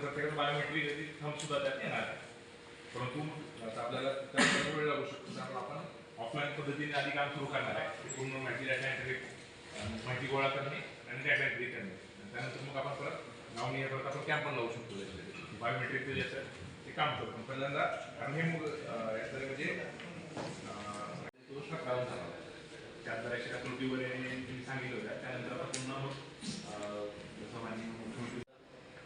Proper झाल्यानंतर प्रत्येकाचं biometric thumb सुद्धा त्यात येणार आहे. परंतु आता आपल्याला त्याला वेळ लागू शकतो त्यामुळे आपण ऑफलाईन पद्धतीने आधी काम सुरू करणार आहे. पूर्ण माहिती डाटा एंट्री माहिती गोळा करणे आणि डाटा एंट्री करणे. त्यानंतर मग आपण परत नावनी परत आपण कॅम्प पण लावू शकतो बायोमेट्रिक जे ते काम करतो. पण पहिल्यांदा कारण हे मग अं, म्हणजे अं, दोष काढून झाला. त्यात बऱ्याचशा त्रुटीवर वगैरे सांगितलं होत्या त्यानंतर आता पुन्हा मग अं, जसं माननीय मुख्यमंत्री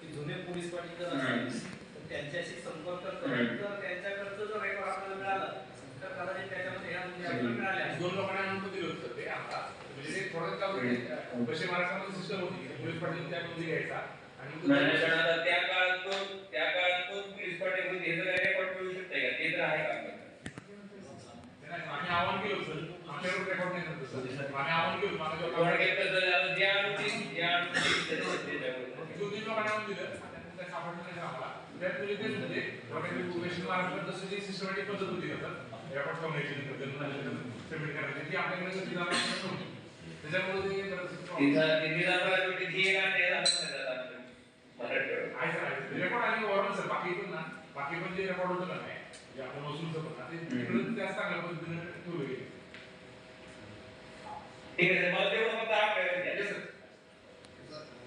की जुने पोलीस पाटील जर असतील तर त्यांच्याशी संपर्क करून जर त्यांच्याकडचं जर रेकॉर्ड आपल्याला मिळालं तर कदाचित त्याच्यामध्ये ह्या नोंदी आपल्याला मिळाल्या असतील. दोन लोकांना आणून दिले होते ते आता म्हणजे ते थोडं का होते पश्चिम महाराष्ट्रामध्ये सिस्टम होती. की पोलीस पाटील त्या नोंदी घ्यायचा आणि त्या काळात तो त्या काळात तो पोलीस पाटील होते हे जर रेकॉर्ड मिळू शकते का? ते तर आहे का? आम्ही आव्हान केलं आमच्याकडे रेकॉर्ड नाही नव्हतं सर. आम्ही आव्हान केलं माझ्या ज्या अनुचित ज्या अनुचित लोकांना दिलं. त्यात म्हणजे म्हणजे सिस्टमॅटिक पद्धत होती का सर रेकॉर्ड सबमिट करायची. ती आपल्याकडे त्याच्यामुळे तिथं- आहे बाकी पण ना बाकी पण जे रेकॉर्ड होतं ना आपण वसूलचं पण ना, ते जास्त चांगल्या पद्धतीने ठेवलं गेलं ठीक आहे मला तेवढं फक्त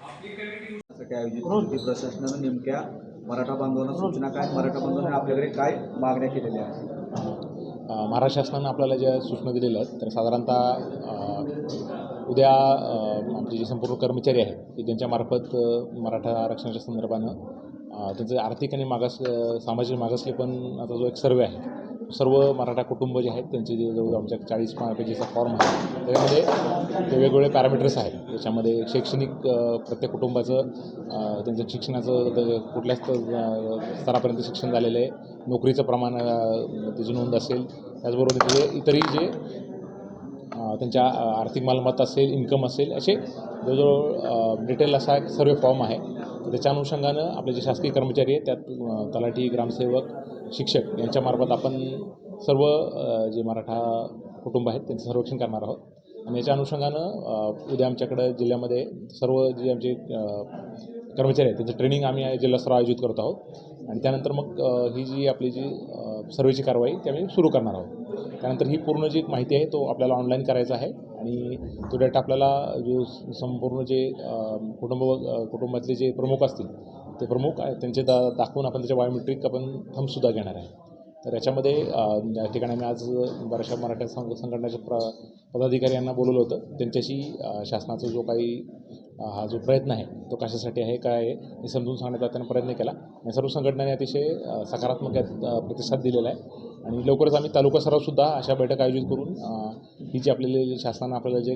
आपली कमिटी प्रशासनानं नेमक्या मराठा बांधवांना सूचना काय? मराठा बांधवांनी आपल्याकडे काय मागण्या केलेल्या आहेत? महाराष्ट्र शासनानं आपल्याला ज्या सूचना दिलेल्या आहेत तर साधारणतः उद्या आमचे आपले जे संपूर्ण कर्मचारी आहेत ते त्यांच्यामार्फत मराठा आरक्षणाच्या संदर्भानं त्यांचं आर्थिक आणि मागास सामाजिक मागासले पण आता जो एक सर्वे आहे सर्व मराठा कुटुंब जे आहेत त्यांचे जे जवळ आमच्या चाळीस पेजेसचा फॉर्म आहे त्याच्यामध्ये ते वेगवेगळे पॅरामीटर्स आहेत. त्याच्यामध्ये शैक्षणिक प्रत्येक कुटुंबाचं त्यांचं शिक्षणाचं कुठल्याच स्तरापर्यंत शिक्षण झालेलं आहे. नोकरीचं प्रमाण त्याची नोंद असेल त्याचबरोबर त्याचे इतरही जे त्यांच्या आर्थिक मालमत्ता असेल इन्कम असेल असे जवळजवळ डिटेल असा एक सर्वे फॉर्म आहे. त्याच्या अनुषंगानं आपले जे शासकीय कर्मचारी आहेत त्यात तलाठी ग्रामसेवक शिक्षक यांच्यामार्फत आपण सर्व जे मराठा कुटुंब आहेत त्यांचं सर्वेक्षण करणार आहोत. आणि याच्या अनुषंगानं उद्या आमच्याकडं जिल्ह्यामध्ये सर्व जे आमचे कर्मचारी आहेत त्यांचं ट्रेनिंग आम्ही जिल्हास्तरावर आयोजित करत आहोत. आणि त्यानंतर मग ही जी आपली जी सर्वेची कारवाई ती आम्ही सुरू करणार आहोत. त्यानंतर ही पूर्ण जी माहिती आहे तो आपल्याला ऑनलाईन करायचा आहे. आणि तो डेटा आपल्याला जो संपूर्ण जे कुटुंब कुटुंबातले जे प्रमुख असतील ते प्रमुख त्यांचे दा दाखवून आपण त्याच्या बायोमेट्रिक आपण थंबसुद्धा घेणार आहे. तर याच्यामध्ये या ठिकाणी मी आज बऱ्याचशा मराठा संघ संघटनेच्या प्र पदाधिकारी यांना बोलवलं होतं. त्यांच्याशी शासनाचा जो काही हा जो प्रयत्न आहे तो कशासाठी आहे काय आहे हे समजून सांगण्याचा त्यांना प्रयत्न केला. आणि सर्व संघटनांनी अतिशय सकारात्मक प्रतिसाद दिलेला आहे. आणि लवकरच आम्ही तालुका सरावसुद्धा अशा बैठक आयोजित करून ही जी आपल्याला शासनानं आपल्याला जे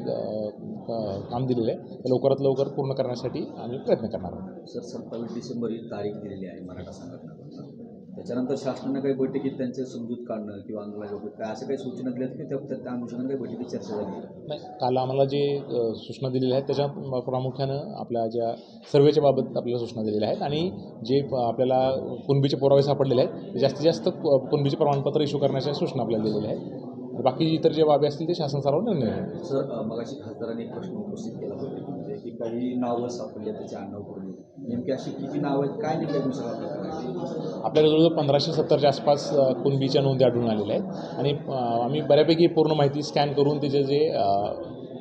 काम दिलेलं आहे ते लवकरात लवकर पूर्ण करण्यासाठी आम्ही प्रयत्न करणार आहोत. सर सत्तावीस डिसेंबर ही तारीख दिलेली आहे मराठा संघटना त्याच्यानंतर शासनानं काही बैठकीत त्यांचे समजूत काढणं किंवा आंदोलनाबाबत काय असं काही सूचना दिल्या आहेत की त्या त्या- अनुषंगाने काही बैठकीत चर्चा झाली? नाही काल आम्हाला जे सूचना दिलेल्या आहेत त्याच्या प्रामुख्यानं आपल्या ज्या सर्वेच्या बाबत आपल्याला सूचना दिलेल्या आहेत आणि जे आपल्याला कुणबीचे पुरावे सापडलेले आहेत ते जास्तीत जास्त कुणबीचे प्रमाणपत्र इश्यू करण्याच्या सूचना आपल्याला दिलेल्या आहेत बाकी इतर जे बाबी असतील ते शासन स्तरावर निर्णय. सर मगाशी खासदारांनी एक प्रश्न उपस्थित केला बैठकीमध्ये की काही नावं सापडली त्याचे आडनाव नेमकी अशी किती नावं आहेत काय नेमक्या दिवसाला आपल्याकडे आपल्याला जवळजवळ पंधराशे सत्तरच्या आसपास कुणबीच्या नोंदी आढळून आलेल्या आहेत. आणि आम्ही बऱ्यापैकी पूर्ण माहिती स्कॅन करून त्याचे जे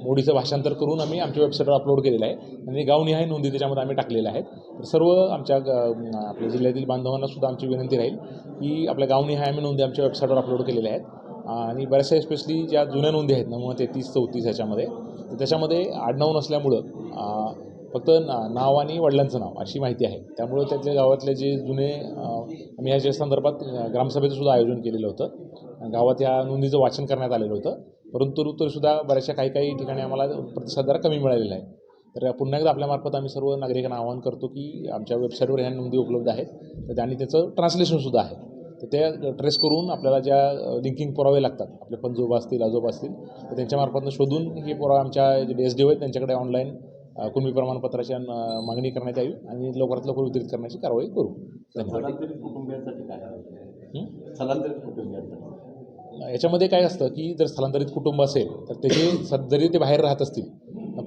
मोडीचं भाषांतर करून आम्ही आमच्या वेबसाईटवर अपलोड केलेलं आहे. आणि गावनिहाय नोंदी त्याच्यामध्ये आम्ही टाकलेल्या आहेत. तर सर्व आमच्या आपल्या जिल्ह्यातील बांधवांना सुद्धा आमची विनंती राहील की आपल्या गावनिहाय आम्ही नोंदी आमच्या वेबसाईटवर अपलोड केलेल्या आहेत. आणि बऱ्याचशा स्पेशली ज्या जुन्या नोंदी आहेत नमुना तेहतीस चौतीस ह्याच्यामध्ये तर त्याच्यामध्ये आडनाव नसल्यामुळं फक्त ना नाव आणि वडिलांचं नाव अशी माहिती आहे. त्यामुळं त्यातल्या गावातले जे जुने आम्ही याच्या संदर्भात ग्रामसभेचं सुद्धा आयोजन केलेलं होतं. गावात या नोंदीचं वाचन करण्यात आलेलं होतं. परंतु तरीसुद्धा बऱ्याचशा काही काही ठिकाणी आम्हाला प्रतिसाद जरा कमी मिळालेला आहे. तर पुन्हा एकदा आपल्यामार्फत आम्ही सर्व नागरिकांना आवाहन करतो की आमच्या वेबसाईटवर ह्या नोंदी उपलब्ध आहेत. तर आणि त्याचं ट्रान्सलेशनसुद्धा आहे. तर ते ट्रेस करून आपल्याला ज्या लिंकिंग पुरावे लागतात आपले पंजोबा असतील आजोबा असतील तर त्यांच्यामार्फतनं शोधून हे पुरावे आमच्या जे डी एस डी ओ आहेत त्यांच्याकडे ऑनलाईन कुणबी प्रमाणपत्राची अन, अ, मागणी करण्यात यावी आणि लवकरात लवकर वितरित करण्याची कारवाई करू? हं? याच्यामध्ये काय असतं की जर स्थलांतरित कुटुंब असेल तर त्याचे जरी ते बाहेर राहत असतील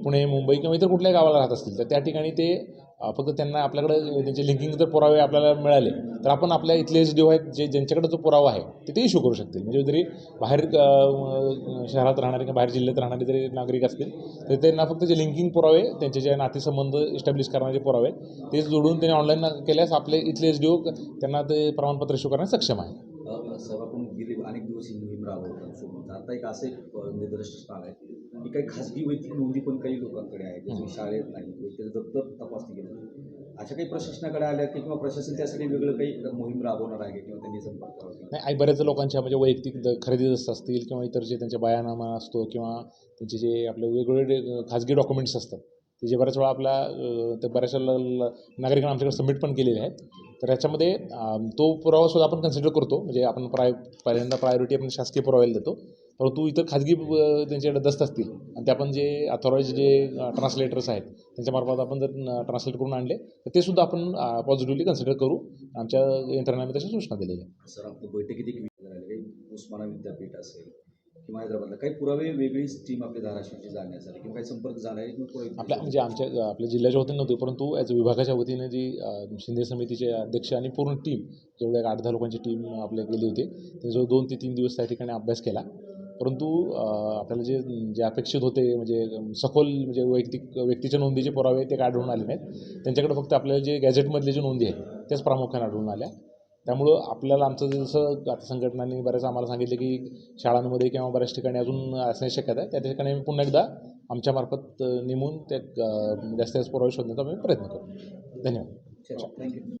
पुणे मुंबई किंवा इतर कुठल्याही गावाला राहत असतील तर त्या ठिकाणी ते फक्त त्यांना आपल्याकडे त्यांचे लिंकिंग जर पुरावे आपल्याला मिळाले तर आपण आपल्या इथले जे देव आहेत जे ज्यांच्याकडे जो पुरावा आहे ते ते इश्यू करू शकतील. म्हणजे जरी बाहेर शहरात राहणारे किंवा बाहेर जिल्ह्यात राहणारे जरी नागरिक असतील तर त्यांना फक्त जे लिंकिंग पुरावे त्यांचे जे नातेसंबंध इस्टॅब्लिश करणारे पुरावे ते जोडून त्यांनी ऑनलाईन केल्यास आपले इथले एच डी ओ त्यांना ते प्रमाणपत्र इश्यू करण्यास सक्षम आहे. साहेब आपण गेले अनेक दिवस ही मोहीम राबवत आता एक असं एक आहे की काही खाजगी वैयक्तिक नोंदी पण काही लोकांकडे आहेत जसं शाळेत नाही किंवा त्याचं दप्तर तपासणी केलं अशा काही प्रशासनाकडे आल्या की किंवा प्रशासन त्यासाठी वेगळं काही मोहीम राबवणार आहे किंवा त्यांनी संपर्क? नाही आई बऱ्याच लोकांच्या म्हणजे वैयक्तिक खरेदी असतील किंवा इतर जे त्यांचे बयानामा असतो किंवा त्यांचे जे आपले वेगवेगळे खाजगी डॉक्युमेंट्स असतात जे बऱ्याच वेळा आपल्या ते बऱ्याचशा ल- नागरिकांना आमच्याकडे सबमिट पण केलेले आहेत. तर याच्यामध्ये तो पुरावासुद्धा आपण कन्सिडर करतो. म्हणजे आपण प्राय पहिल्यांदा प्रायोरिटी आपण शासकीय पुराव्याला देतो. परंतु इतर खाजगी त्यांच्याकडे दस्त असतील. आणि ते आपण जे अथॉराईज जे ट्रान्सलेटर्स आहेत त्यांच्यामार्फत आपण जर ट्रान्सलेट करून आणले तर ते सुद्धा आपण पॉझिटिव्हली कन्सिडर करू. आमच्या यंत्रणांनी तशा सूचना दिलेल्या आहेत. सर आपल्या बैठकीत एक उस्माना विद्यापीठ असेल किंवा हैदराबादला. काही पुरावे वेगळीच टीम आपली धाराशिवची जाण्यासाठी किंवा काही संपर्क झाला आहे किंवा आपल्या म्हणजे आमच्या आपल्या जिल्ह्याच्या वतीने नव्हते परंतु ॲज विभागाच्या वतीने जी शिंदे समितीचे अध्यक्ष आणि पूर्ण टीम जवळ एक आठ दहा लोकांची टीम आपल्या गेली होती. ते जवळ दोन ते तीन दिवस त्या ठिकाणी अभ्यास केला. परंतु आपल्याला जे जे अपेक्षित होते म्हणजे सखोल म्हणजे वैयक्तिक व्यक्तीच्या नोंदीचे पुरावे ते काय आढळून आले नाहीत. त्यांच्याकडे फक्त आपल्याला जे गॅझेटमधले जे नोंदी आहेत त्याच प्रामुख्याने आढळून आल्या. त्यामुळं आपल्याला आमचं जसं आता संघटनांनी बऱ्याच आम्हाला सांगितलं की शाळांमध्ये किंवा बऱ्याच ठिकाणी अजून असण्याची शक्यता आहे. त्या ठिकाणी आम्ही पुन्हा एकदा आमच्यामार्फत नेमून त्या जास्तीत जास्त पुरावे शोधण्याचा आम्ही प्रयत्न करू. धन्यवाद. थँक्यू